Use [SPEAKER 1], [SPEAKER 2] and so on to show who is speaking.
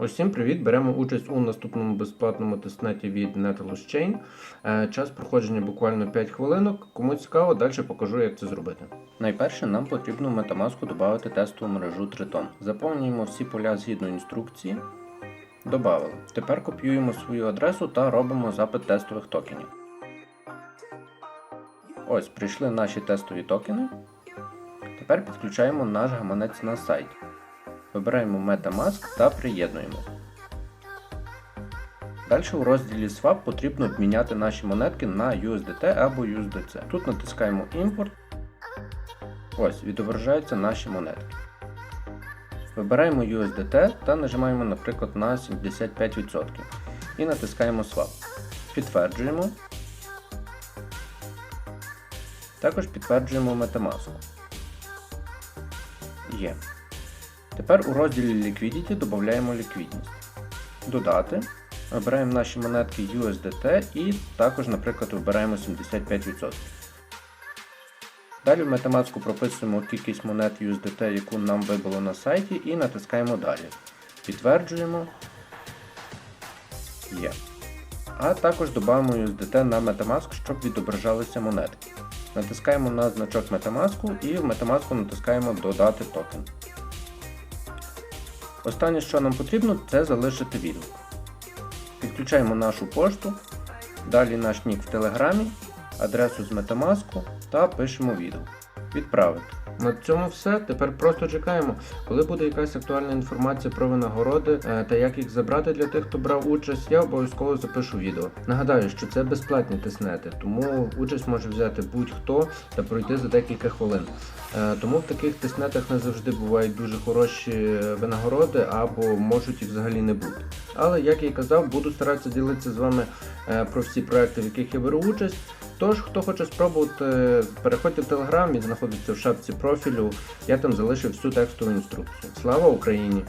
[SPEAKER 1] Усім привіт! Беремо участь у наступному безплатному тестнеті від Netless Chain. Е, Час проходження буквально 5 хвилинок. Кому цікаво, далі покажу, як це зробити. Найперше нам потрібно в додати тестову мережу Triton. Заповнюємо всі поля згідно інструкції. Добавили. Тепер копіюємо свою адресу та робимо запит тестових токенів. Ось, прийшли наші тестові токени. Тепер підключаємо наш гаманець на сайті. Вибираємо Metamask та приєднуємо. Далі у розділі Swap потрібно обміняти наші монетки на USDT або USDC. Тут натискаємо Імпорт. Ось, відображаються наші монетки. Вибираємо USDT та нажимаємо, наприклад, на 75% і натискаємо Swap. Підтверджуємо. Також підтверджуємо Metamask. Є. Тепер у розділі Liquidity додаємо ліквідність. Додати. Вибираємо наші монетки USDT і також, наприклад, вибираємо 75%. Далі в Metamask прописуємо кількість монет USDT, яку нам вибило на сайті, і натискаємо далі. Підтверджуємо. Є. А також додамо USDT на Metamask, щоб відображалися монетки. Натискаємо на значок Metamask і в Metamask натискаємо Додати токен. Останнє, що нам потрібно, це залишити відгук. Підключаємо нашу пошту, далі наш нік в Телеграмі, адресу з Metamask та пишемо відгук. Відправити. На цьому все. Тепер просто чекаємо, коли буде якась актуальна інформація про винагороди е, та як їх забрати для тих, хто брав участь, я обов'язково запишу відео. Нагадаю, що це безплатні тестнети, тому участь може взяти будь-хто та пройти за декілька хвилин. Е, Тому в таких тестнетах не завжди бувають дуже хороші винагороди або можуть їх взагалі не бути. Але як я і казав, буду старатися ділитися з вами е, про всі проекти, в яких я беру участь. Тож, хто хоче спробувати, переходьте в Телеграм, він знаходиться в шапці профілю. Я там залишив всю текстову інструкцію. Слава Україні!